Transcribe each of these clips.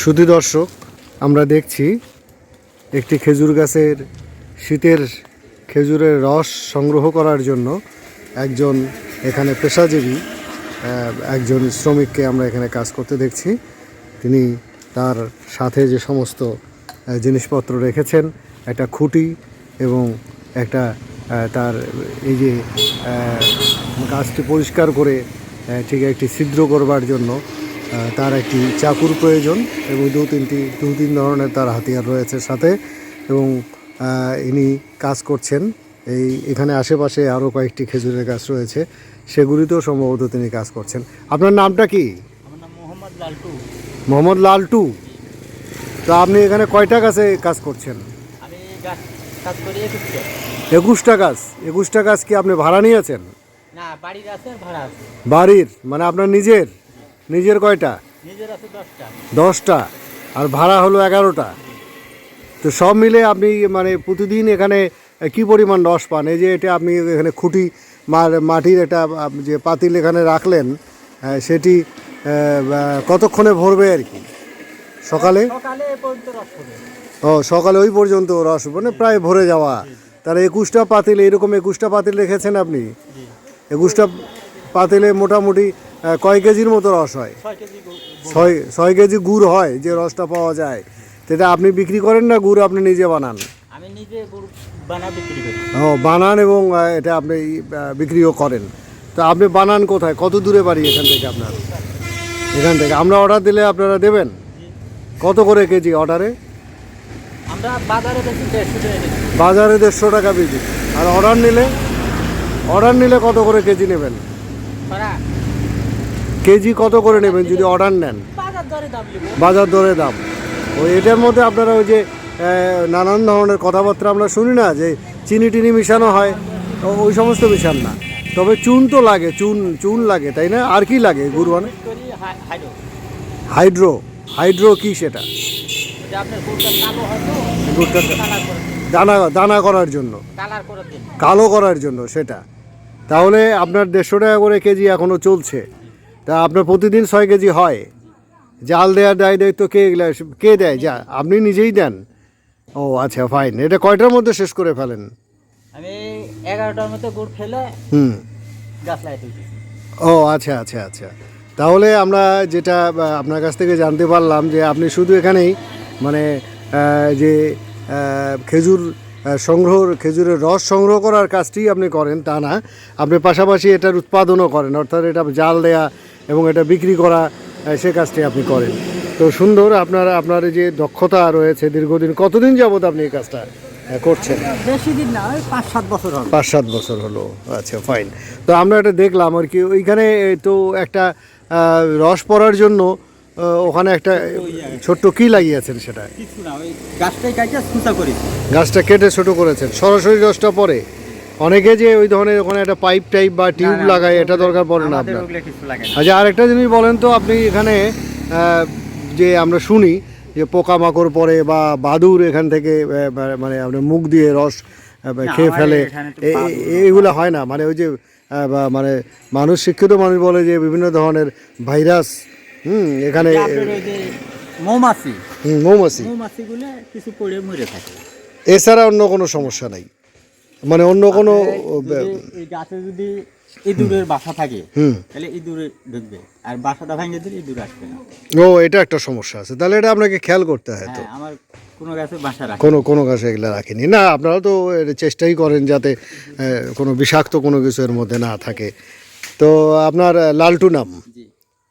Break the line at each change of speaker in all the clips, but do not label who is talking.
সুধী দর্শক, আমরা দেখছি একটি খেজুর গাছের শীতের খেজুরের রস সংগ্রহ করার জন্য একজন এখানে পেশাজীবী একজন শ্রমিককে আমরা এখানে কাজ করতে দেখছি। তিনি তার সাথে যে সমস্ত জিনিসপত্র রেখেছেন, একটা খুঁটি এবং একটা তার এই যে গাছটি পরিষ্কার করে ঠিক একটি ছিদ্র করবার জন্য তার একটি চাকুর প্রয়োজন এবং দু তিনটি দু তিন ধরনের তার হাতিয়ার রয়েছে সাথে এবং ইনি কাজ করছেন। এই এখানে আশেপাশে আরও কয়েকটি খেজুরের গাছ রয়েছে সেগুলিতেও সম্ভবত তিনি কাজ করছেন। আপনার নামটা কি?
নাম মোহাম্মদ লালটু।
মোহাম্মদ লালটু। তো আপনি এখানে কয়টা গাছে কাজ করছেন? একুশটা গাছ। একুশটা গাছ কি আপনি ভাড়া নিয়েছেন?
না বাড়ির আছে ভাড়া আছে।
বাড়ির? মানে আপনার নিজের? নিজের কয়টা?
নিজের আছে দশটা।
দশটা। আর ভাড়া হলো এগারোটা। তো সব মিলে আপনি মানে প্রতিদিন এখানে কি পরিমাণ রস পান? এই যে এটা আপনি এখানে খুঁটি মাটির একটা যে পাতিল এখানে রাখলেন সেটি কতক্ষণে ভরবে আর কি? সকালে? ও সকালে ওই পর্যন্ত রস মানে প্রায় ভরে যাওয়া। তার একুশটা পাতিল এরকম একুশটা পাতিল রেখেছেন আপনি? একুশটা পাতিলে মোটামুটি কয় কেজির মতো রস হয়?
ছয়
ছয় কেজি গুড় হয় যে রসটা পাওয়া যায়। সেটা আপনি বিক্রি করেন না গুড় আপনি নিজে বানান?
আমি নিজে গুড় বানা বিক্রি করি।
ও বানান এবং এটা আপনি বিক্রিও করেন। তো আপনি বানান কোথায়? কত দূরে বাড়ি এখান থেকে আপনার? এখান থেকে। আমরা অর্ডার দিলে আপনারা দেবেন? কত করে কেজি অর্ডারে
বাজারে দেড়শো টাকা কেজি
বাজারে দেড়শো টাকা কেজি। আর অর্ডার নিলে? অর্ডার নিলে কত করে কেজি নেবেন? কেজি কত করে নেবেন যদি অর্ডার নেন?
বাজার দরে দাম
ওই এটার মধ্যে আপনারা ওই যে নানান ধরনের কথাবার্তা আমরা শুনি না যে চিনি টিনি মিশানো হয় ওই সমস্ত মিশান না। তবে চুন তো লাগে চুন চুন লাগে তাই না? আর কি লাগে গুড় মানে
হাইড্রো।
হাইড্রো কি সেটা? দানা। দানা করার জন্য। কালো করার জন্য সেটা। তাহলে আপনার দেড়শো টাকা করে কেজি এখনও চলছে। তা আপনার প্রতিদিন ছয় কেজি হয়। জাল দেওয়ার দায় দায়িত্ব কে এগুলা কে দেয়? যা আপনি নিজেই দেন। ও আচ্ছা ফাইন এটা কয়টার মধ্যে শেষ করে ফেলেন?
আমি এগারোটার মতো গুড় ফেলে
হুম।
গাছ
ও আচ্ছা আচ্ছা আচ্ছা। তাহলে আমরা যেটা আপনার কাছ থেকে জানতে পারলাম যে আপনি শুধু এখানেই মানে যে খেজুর সংগ্রহ খেজুরের রস সংগ্রহ করার কাজটি আপনি করেন তা না। আপনি পাশাপাশি এটার উৎপাদনও করেন অর্থাৎ এটা জাল দেয়া এবং এটা বিক্রি করা সে কাজটি আপনি করেন। তো সুন্দর আপনার আপনার যে দক্ষতা রয়েছে দীর্ঘদিন কতদিন যাবত আপনি এই কাজটা করছেন?
বেশি দিন না পাঁচ সাত বছর হবে
পাঁচ সাত বছর হলো আচ্ছা ফাইন তো আমরা এটা দেখলাম আর কি ওইখানে তো একটা রস পড়ার জন্য ওখানে একটা ছোট্ট কি লাগিয়েছেন সেটা? গাছটা কেটে ছোট করেছেন। সরাসরি রসটা পড়ে অনেকে যে ওই ধরনের ওখানে একটা পাইপ টাইপ বা টিউব লাগায় এটা দরকার পড়ে না আপনার? আচ্ছা আরেকটা জিনিস বলেন তো আপনি এখানে যে আমরা শুনি যে পোকামাকড় পড়ে বা বাদুর এখান থেকে মানে আপনার মুখ দিয়ে রস খেয়ে ফেলে।
এখানে তো
এ- এ- এগুলো হয় না। মানে ওই যে মানে মানুষ শিক্ষিত মানুষ বলে যে বিভিন্ন ধরনের ভাইরাস হুম এখানে
মৌমাছি
মৌমাছি।
মৌমাছিগুলো কিছু পড়ে মরে থাকে।
এছাড়া অন্য কোনো সমস্যা নাই। মানে অন্য কোনো
গাছে যদি ইঁদুরের বাসা থাকে তাহলে ইঁদুরে ঢুকবে। আর বাসাটা ভেঙে দিলে ইঁদুর আসবে না।
ও এটা একটা সমস্যা আছে। তাহলে এটা আপনাকে খেয়াল করতে হয় তো।
হ্যাঁ আমার কোনো গাছে বাসা রাখে
কোনো কোনো গাছে এগুলো রাখেনি। না আপনারা তো চেষ্টাই করেন যাতে কোনো বিষাক্ত কোনো কিছু এর মধ্যে না থাকে। তো আপনার লালটু নাম?
জি।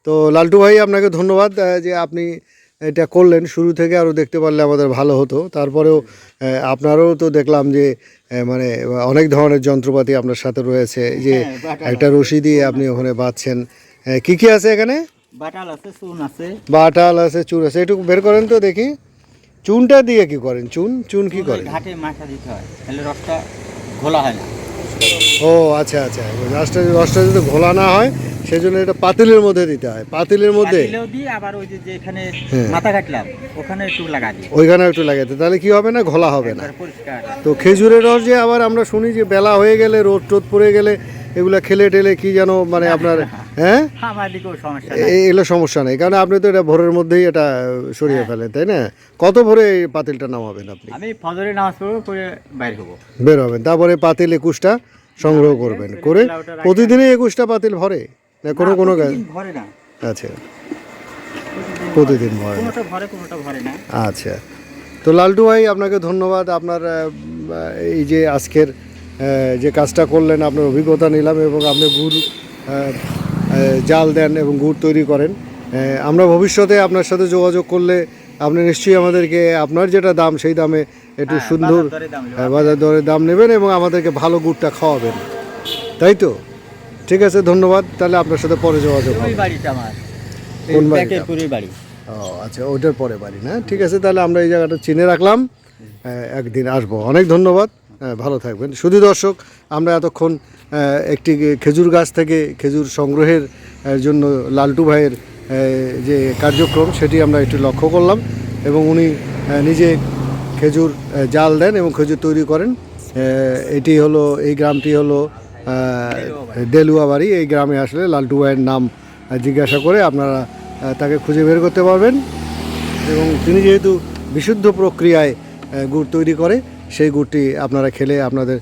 তো লালটু ভাই আপনাকে ধন্যবাদ যে আপনি এটা করলেন। শুরু থেকে আরও দেখতে পারলে আমাদের ভালো হতো। তারপরেও আপনারও তো দেখলাম যে মানে অনেক ধরনের যন্ত্রপাতি আপনার সাথে রয়েছে যে
হ্যাঁ,
একটা রশি দিয়ে আপনি ওখানে বাঁধছেন। কি কি আছে এখানে?
বাটাল আছে চুন আছে।
বাটাল আছে চুন আছে। একটু বের করেন তো দেখি। চুনটা দিয়ে কি করেন? চুন চুন কি করেন?
ঘাটে মাথা দিতে হয় তাহলে রসটা ঘোলা হয় না।
ও আচ্ছা আচ্ছা। রসটা রসটা যদি ঘোলা না হয় সেই জন্য এটা পাতিলের মধ্যে দিতে হয়। পাতিলের মধ্যে
আবার ওই যে যেখানে
হ্যাঁ।
মাথা কাটলাম ওখানে একটু লাগা দিই
ওইখানে একটু লাগাতে তাহলে কি হবে না? ঘোলা হবে না। তো খেজুরের রস যে আবার আমরা শুনি যে বেলা হয়ে গেলে রোদ টোদ পড়ে গেলে এগুলো খেলে টেলে কি যেন মানে আপনার হ্যাঁ? এগুলো সমস্যা নেই। কারণ আপনি তো এটা ভোরের মধ্যেই এটা সরিয়ে ফেলেন তাই না? কত ভোরে এই পাতিলটা নামাবেন আপনি?
আমি ফজরে নামাজ পড়ব করে বাইর হব।
বের হবেন। তারপরে পাতিল একুশটা সংগ্রহ করবেন। করে প্রতিদিনই একুশটা পাতিল ভরে? না কোনো কোনো গাছ
ভরে না।
আচ্ছা। প্রতিদিন ভরে
কোনোটা ভরে কোনোটা ভরে না।
আচ্ছা। তো লালটু ভাই আপনাকে ধন্যবাদ। আপনার এই যে আজকের যে কাজটা করলেন আপনার অভিজ্ঞতা নিলাম এবং আপনি গুড় জাল দেন এবং গুড় তৈরি করেন। আমরা ভবিষ্যতে আপনার সাথে যোগাযোগ করলে আপনি নিশ্চয়ই আমাদেরকে আপনার যেটা দাম সেই দামে একটু
হ্যাঁ,
সুন্দর। আহ, বাজার দরে দাম নেবেন এবং আমাদেরকে ভালো গুড়টা খাওয়াবেন। তাই তো? ঠিক আছে ধন্যবাদ। তাহলে আপনার সাথে পরে যোগাযোগ
ওই
হবে
বাড়িটা আমার।
কোন বাড়িটা?
বাড়ি।
ও আচ্ছা ওইটার পরে বাড়ি না? ঠিক আছে তাহলে আমরা এই জায়গাটা চিনে রাখলাম। একদিন আসব। অনেক ধন্যবাদ। ভালো থাকবেন। শুধু দর্শক আমরা এতক্ষণ একটি খেজুর গাছ থেকে খেজুর সংগ্রহের জন্য লালটু ভাইয়ের যে কার্যক্রম সেটি আমরা একটু লক্ষ্য করলাম এবং উনি নিজে খেজুর জাল দেন এবং খেজুর তৈরি করেন। এটি হলো এই গ্রামটি হলো দেলুয়া বাড়ি এই গ্রামে আসলে লালটু ভাইয়ের নাম জিজ্ঞাসা করে আপনারা তাকে খুঁজে বের করতে পারবেন। এবং তিনি যেহেতু বিশুদ্ধ প্রক্রিয়ায় গুড় তৈরি করে, সেই গুড়টি আপনারা খেলে আপনাদের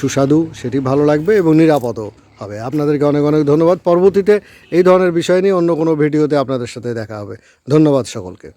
সুস্বাদু, সেটি ভালো লাগবে এবং নিরাপদও হবে। আপনাদেরকে অনেক অনেক ধন্যবাদ। পরবর্তীতে এই ধরনের বিষয় নিয়ে অন্য কোনো ভিডিওতে আপনাদের সাথে দেখা হবে। ধন্যবাদ সকলকে।